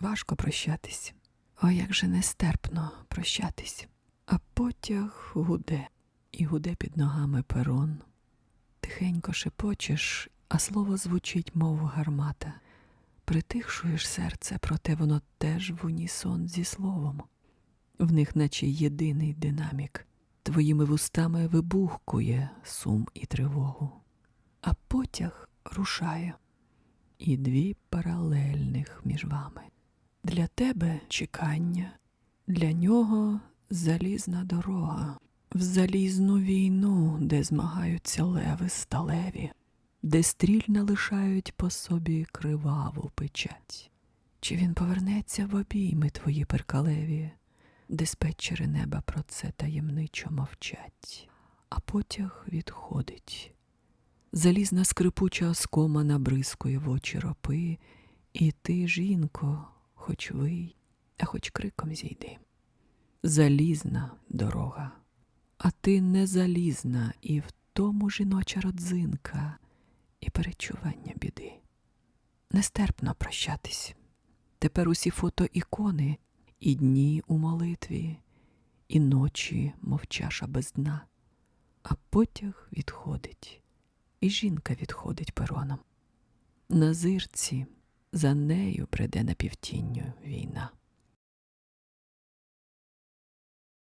Важко прощатись. О, як же нестерпно прощатись. А потяг гуде, і гуде під ногами перон. Тихенько шепочеш, а слово звучить, мов гармата. Притихшуєш серце, проте воно теж в унісон зі словом. В них наче єдиний динамік. Твоїми вустами вибухкує сум і тривогу. А потяг рушає, і дві паралельних між вами. Для тебе чекання, для нього залізна дорога, в залізну війну, де змагаються леви сталеві, де стрільна лишають по собі криваву печать. Чи він повернеться в обійми твої перкалеві, диспетчери неба про це таємничо мовчать, а потяг відходить. Залізна скрипуча оскома набризкує в очі ропи, і ти, жінко, хоч вий, а хоч криком зійди. Залізна дорога, а ти не залізна, і в тому жіноча родзинка, і перечування біди. Нестерпно прощатись. Тепер усі фото ікони, і дні у молитві, і ночі, мов чаша без дна. А потяг відходить, і жінка відходить пероном. На зирці за нею прийде на півтінню війна.